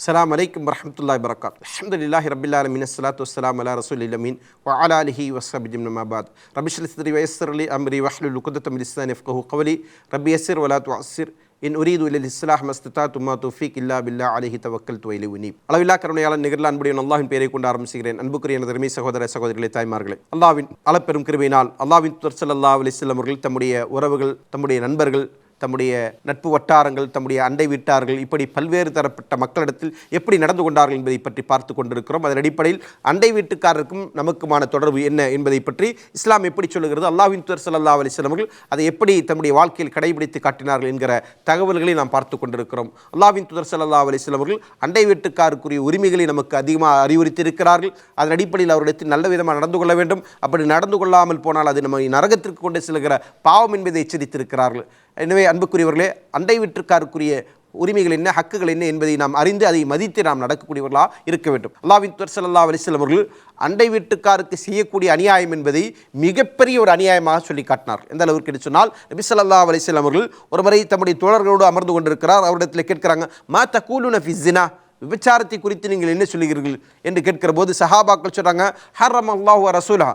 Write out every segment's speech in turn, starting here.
அஸ்லாம் வலைக்கம் வரஹ்மத்துல்லாஹி வரகாத் அல்ஹம்துலில்லாஹி ரப்பில் ஆலமீன் அஸ்ஸலாத்து அலா ரசூல் அமீன் வ அலா ஆலிஹி வஸ்ஹபிஹி ஜிம்ன மாபாத் ரப்பி ஷ்ரஹ் சத்ரி அம்ரி வஹ்லுல் குதத்தம் இஸ்லான் லிசானி யஃப்கஹு கவ்லி ரப்பி வலா துஅஸ்ஸிர் இன் உரீது இலல் இஸ்லாஹ் மஸ்தா துமா துஃபீக் இல்லா பில்லா அலஹி தவக்கல் துவைலி உனீப் அளவில்லா கருணையாளன் நிகழ்ல அன்புடைய அல்லாஹ்வின் பெயரை கொண்டு ஆரம்பிக்கிறேன் அன்புக்குரிய எனது அருமை சகோதர சகோதரிகளை தாய்மார்களே அல்லாவின் அளப்பெரும் கிருவினால் அல்லாவின் துர்சல் அல்லா அலிஸ்லாம் அவர்கள் தம்முடைய உறவுகள் தம்முடைய நண்பர்கள் தம்முடைய நட்பு வட்டாரங்கள் தம்முடைய அண்டை வீட்டார்கள் இப்படி பல்வேறு தரப்பட்ட மக்களிடத்தில் எப்படி நடந்து கொண்டார்கள் என்பதை பற்றி பார்த்து கொண்டிருக்கிறோம். அதன் அடிப்படையில் அண்டை வீட்டுக்காரருக்கும் நமக்குமான தொடர்பு என்ன என்பதை பற்றி இஸ்லாம் எப்படி சொல்லுகிறது அல்லாஹ்வின் துவர் சல்லா அலிஸ்லாமர்கள் அதை எப்படி தம்முடைய வாழ்க்கையில் கடைபிடித்து காட்டினார்கள் என்கிற தகவல்களை நாம் பார்த்து கொண்டிருக்கிறோம். அல்லாவின் தூதர் சல்லா அலிஸ்லாமர்கள் அண்டை வீட்டுக்காருக்குரிய உரிமைகளை நமக்கு அதிகமாக அறிவுறுத்தியிருக்கிறார்கள். அதன் அடிப்படையில் அவரிடத்தில் நல்ல விதமாக நடந்து கொள்ள வேண்டும். அப்படி நடந்து கொள்ளாமல் போனால் அது நம்மை நரகத்திற்கு கொண்டு செல்கிற பாவம் என்பதை எச்சரித்திருக்கிறார்கள். எனவே அன்புக்குரியவர்களே அண்டை வீட்டுக்காருக்குரிய உரிமைகள் என்ன ஹக்குகள் என்ன என்பதை நாம் அறிந்து அதை மதித்து நாம் நடக்கக்கூடியவர்களாக இருக்க வேண்டும். அல்லாவின் துவர் சல்லா அலிஸ்லம் அவர்கள் அண்டை வீட்டுக்காருக்கு செய்யக்கூடிய அநியாயம் என்பதை மிகப்பெரிய ஒரு அநியாயமாக சொல்லி காட்டினார். எந்த அளவுக்கு என்று சொன்னால் நபி ஸல்லல்லாஹு அவர்கள் ஒரு முறை தம்முடைய தோழர்களோடு அமர்ந்து கொண்டிருக்கிறார். அவரிடத்தில் கேட்கிறாங்க மா தகூலுன ஃபி விபச்சாரத்தை குறித்து நீங்கள் என்ன சொல்லுகிறீர்கள் என்று கேட்கிற போது சஹாபாக்கள் ஹர் ஹர்ரம் அல்லாஹு ரசூலா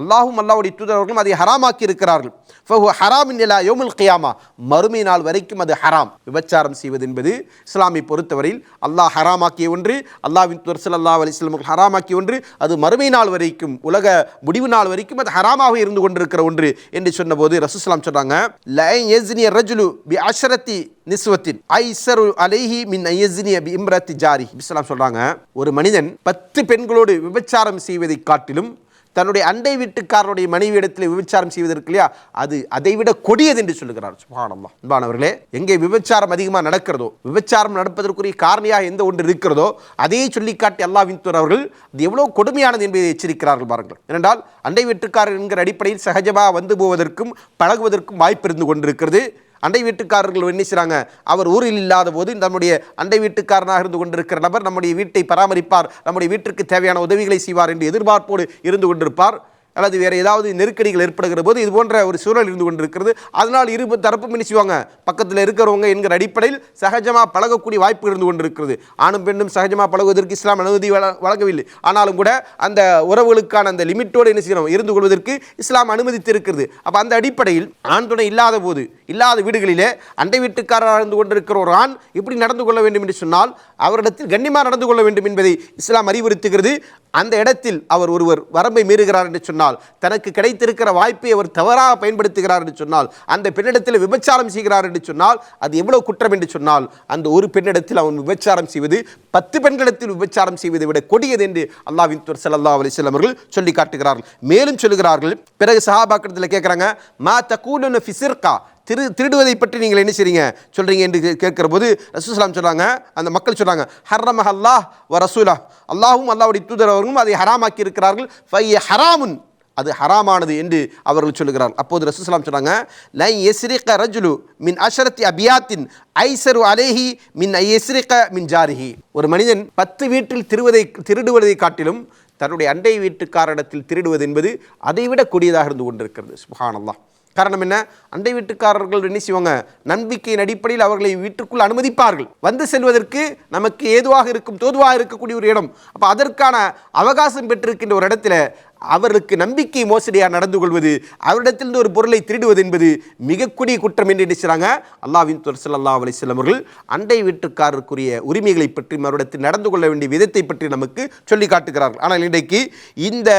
அல்லாஹும் அல்லாவுடைய தூதரவர்களும் அதை ஹராமாக்கி இருக்கிறார்கள். ஃபஹு ஹராமின் நிலா யோமுல் கியாமா. மறுமை நாள் வரைக்கும் அது ஹராம். விபச்சாரம் செய்வது என்பது இஸ்லாமை பொறுத்தவரையில் அல்லாஹ் ஹராமாக்கிய ஒன்று அல்லாவின் தூதர் ஸல்லல்லாஹு அலைஹி ஹராமாக்கிய ஒன்று அது மறுமை நாள் வரைக்கும் உலக முடிவு நாள் வரைக்கும் அது ஹராமாக இருந்து கொண்டிருக்கிற ஒன்று என்று சொன்னபோது ரசூலுல்லாஹ் சொல்கிறாங்க லை யஸ்னி ரஜுலு பி அஷரத்தி நிஸ்வத்தின் ஐசரு அலைஹி மின் ஐயஸ்னிய பி இம்ரத்தி ஜாரி இஸ்லாம் சொல்கிறாங்க ஒரு மனிதன் பத்து பெண்களோடு விபச்சாரம் செய்வதை காட்டிலும் தன்னுடைய அண்டை வீட்டுக்காரனுடைய மனைவி இடத்தில் விபச்சாரம் செய்வதற்கு இல்லையா? அது அதை விட கொடியது என்று சொல்லுகிறார். சுபானம்மா அன்பானவர்களே எங்கே விபச்சாரம் அதிகமாக நடக்கிறதோ விபச்சாரம் நடப்பதற்குரிய காரணியாக எந்த ஒன்று இருக்கிறதோ அதையே சொல்லிக்காட்டி அல்லாவின் தூர் அவர்கள் அது எவ்வளோ கொடுமையானது என்பதை எச்சரிக்கிறார்கள் பாருங்கள். ஏனென்றால் அண்டை வீட்டுக்காரர் என்கிற அடிப்படையில் சகஜமாக வந்து போவதற்கும் பழகுவதற்கும் வாய்ப்பு இருந்து கொண்டிருக்கிறது. அண்டை வீட்டுக்காரர்கள் என்ன செய்கிறாங்க அவர் ஊரில் இல்லாத போது நம்முடைய அண்டை வீட்டுக்காரனாக இருந்து கொண்டிருக்கிற நபர் நம்முடைய வீட்டை பராமரிப்பார் நம்முடைய வீட்டிற்கு தேவையான உதவிகளை செய்வார் என்று எதிர்பார்ப்போடு இருந்து கொண்டிருப்பார். அல்லது வேறு ஏதாவது நெருக்கடிகள் ஏற்படுகிற போது இது போன்ற ஒரு சூழல் இருந்து கொண்டிருக்கிறது. அதனால் இரு தரப்பும் என்ன பக்கத்தில் இருக்கிறவங்க என்கிற அடிப்படையில் சகஜமாக பழகக்கூடிய வாய்ப்பு இருந்து கொண்டிருக்கிறது. ஆணும் பெண்ணும் சகஜமாக பழகுவதற்கு இஸ்லாம் அனுமதி வழ- வழங்கவில்லை. ஆனாலும் கூட அந்த உறவுகளுக்கான அந்த லிமிட்டோடு என்ன செய்யணும்? இருந்து கொள்வதற்கு இஸ்லாம் அனுமதித்திருக்கிறது. அப்போ அந்த அடிப்படையில் ஆண் துணை இல்லாத போது இல்லாத வீடுகளிலே அண்டை வீட்டுக்காரராக இருந்து கொண்டிருக்கிற ஒரு ஆண் இப்படி நடந்து கொள்ள வேண்டும் என்று சொன்னால் அவரிடத்தில் கண்ணியமாக நடந்து கொள்ள வேண்டும் என்பதை இஸ்லாம் அறிவுறுத்துகிறது. அந்த இடத்தில் அவர் ஒருவர் வரம்பை மீறுகிறார் என்று சொன்னால் தனக்கு கிடைத்திருக்கிற வாய்ப்பை அவர் தவறாக பயன்படுத்துகிறார் என்று சொன்னால் அந்த பெண்ணிடத்தில் விபச்சாரம் செய்கிறார் என்று சொன்னால் அது எவ்வளவு குற்றம் என்று சொன்னால் அந்த ஒரு பெண்ணிடத்தில் அவன் விபச்சாரம் செய்வது பத்து பெண்களிடத்தில் விபச்சாரம் செய்வதை விட கொடியது என்று அல்லாவின் துவர் சல்லா அலிஸ்லாம் அவர்கள் சொல்லி காட்டுகிறார்கள். மேலும் சொல்லுகிறார்கள். பிறகு சஹாபாக்களிடத்தில் கேட்குறாங்க மா தகூலுன்னு ஃபிசிர்கா திரு திருடுவதை பற்றி நீங்கள் என்ன செய்றீங்க? சொல்கிறீங்க என்று கேட்குற போது ரசூசலாம் சொல்கிறாங்க அந்த மக்கள் சொல்கிறாங்க ஹர்ரமஹ அல்லாஹ் வ ரசூலா அல்லாஹும் அல்லாஹ்வுடைய தூதர் அவர்களும் அதை ஹராமாக்கி இருக்கிறார்கள். ஃபைய ஹராமுன். அது ஹராமானது என்று அவர்கள் சொல்லுகிறார்கள். அப்போது ரசூசலாம் சொல்றாங்க லை எஸ்ரிக ரஜுலு மின் அஷரத்தி அபியாத்தின் ஐசரு அலேஹி மின் எஸ்ரிக மின் ஜாரிஹி. ஒரு மனிதன் பத்து வீட்டில் திருவதை திருடுவதை காட்டிலும் தன்னுடைய அண்டை வீட்டுக்காரிடத்தில் திருடுவது என்பது அதைவிட கொடியதாக இருந்து கொண்டிருக்கிறது. சுபஹானல்லாஹ். காரணம் என்ன? அண்டை வீட்டுக்காரர்கள் என்ன செய்வாங்க? நம்பிக்கையின் அடிப்படையில் அவர்களை வீட்டுக்குள் அனுமதிப்பார்கள். வந்து செல்வதற்கு நமக்கு ஏதுவாக இருக்கும் தோதுவாக இருக்கக்கூடிய ஒரு இடம். அப்போ அதற்கான அவகாசம் பெற்றிருக்கின்ற ஒரு இடத்துல அவருக்கு நம்பிக்கை மோசடியாக நடந்து கொள்வது அவரிடத்திலிருந்து ஒரு பொருளை திருடுவது என்பது மிகக்கூடிய குற்றம் என்று நினைச்சாங்க அல்லாவின் துர் சல்லா அலிஸ்லாம் அவர்கள் அண்டை வீட்டுக்காரருக்குரிய உரிமைகளை பற்றி அவரிடத்தில் நடந்து கொள்ள வேண்டிய விதத்தை பற்றி நமக்கு சொல்லி காட்டுகிறார்கள். ஆனால் இன்றைக்கு இந்த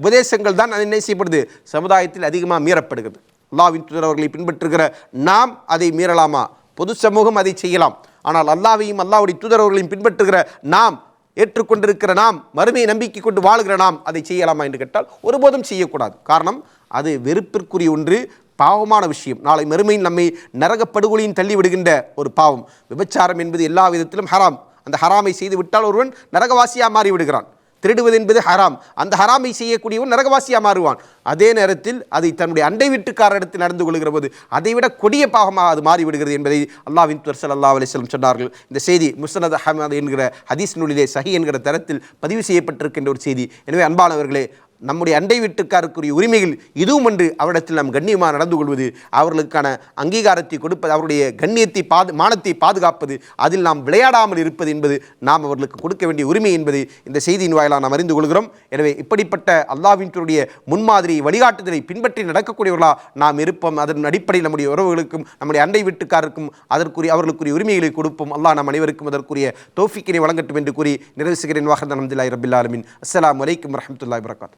உபதேசங்கள் தான் என்ன செய்யப்படுது? சமுதாயத்தில் அதிகமாக மீறப்படுகிறது. அல்லாவின் தூதர் அவர்களை பின்பற்றுகிற நாம் அதை மீறலாமா? பொது சமூகம் அதை செய்யலாம். ஆனால் அல்லாவையும் அல்லாவுடைய தூதரவர்களையும் பின்பற்றுகிற நாம் ஏற்றுக்கொண்டிருக்கிற நாம் மறுமையை நம்பிக்கை கொண்டு வாழுகிற நாம் அதை செய்யலாமா என்று கேட்டால் ஒருபோதும் செய்யக்கூடாது. காரணம் அது வெறுப்பிற்குரிய ஒன்று பாவமான விஷயம். நாளை மறுமையில் நம்மை நரகப்படுகொலியின் தள்ளிவிடுகின்ற ஒரு பாவம். விபச்சாரம் என்பது எல்லா விதத்திலும் ஹராம். அந்த ஹராமை செய்து விட்டால் ஒருவன் நரகவாசியாக மாறிவிடுகிறான். திருடுவது என்பது ஹராம். அந்த ஹராமை செய்யக்கூடியவன் நரகவாசியாக மாறுவான். அதே நேரத்தில் அதை தன்னுடைய அண்டை வீட்டுக்காரரிடத்தில் நடந்து கொள்கிற போது அதைவிட கொடிய பாகமாக அது மாறிவிடுகிறது என்பதை அல்லாவின் துவர் ஸல்லல்லாஹு அலிஸ்லம் சொன்னார்கள். இந்த செய்தி முஸ்னத் அஹமது என்கிற ஹதீஸ் நூலிலே சஹி என்கிற தரத்தில் பதிவு செய்யப்பட்டிருக்கின்ற ஒரு செய்தி. எனவே அன்பானவர்களே நம்முடைய அண்டை வீட்டுக்காருக்குரிய உரிமைகள் இதுவும் என்று அவரிடத்தில் நாம் கண்ணியமாக நடந்து கொள்வது அவர்களுக்கான அங்கீகாரத்தை கொடுப்பது அவருடைய கண்ணியத்தை பாது மானத்தை பாதுகாப்பது அதில் நாம் விளையாடாமல் இருப்பது என்பது நாம் அவர்களுக்கு கொடுக்க வேண்டிய உரிமை என்பது இந்த செய்தியின் வாயிலாக நாம் அறிந்து கொள்கிறோம். எனவே இப்படிப்பட்ட அல்லாஹ்வினுடைய முன்மாதிரி வழிகாட்டுதலை பின்பற்றி நடக்கக்கூடியவர்களாக நாம் இருப்போம். அதன் அடிப்படையில் நம்முடைய உறவுகளுக்கும் நம்முடைய அண்டை வீட்டுக்காருக்கும் அதற்குரிய அவர்களுக்குரிய உரிமைகளை கொடுப்போம். அல்லாஹ் நம் அனைவருக்கும் அதற்குரிய தோஃபிக்கினை வழங்கட்டும் என்று கூறி நிறைவு செய்கிறேன். வாஹர் அலமதுல்லாஹி அஸ்லாம் வலைக்கம் வரமத்துல்லாய் வரகாத்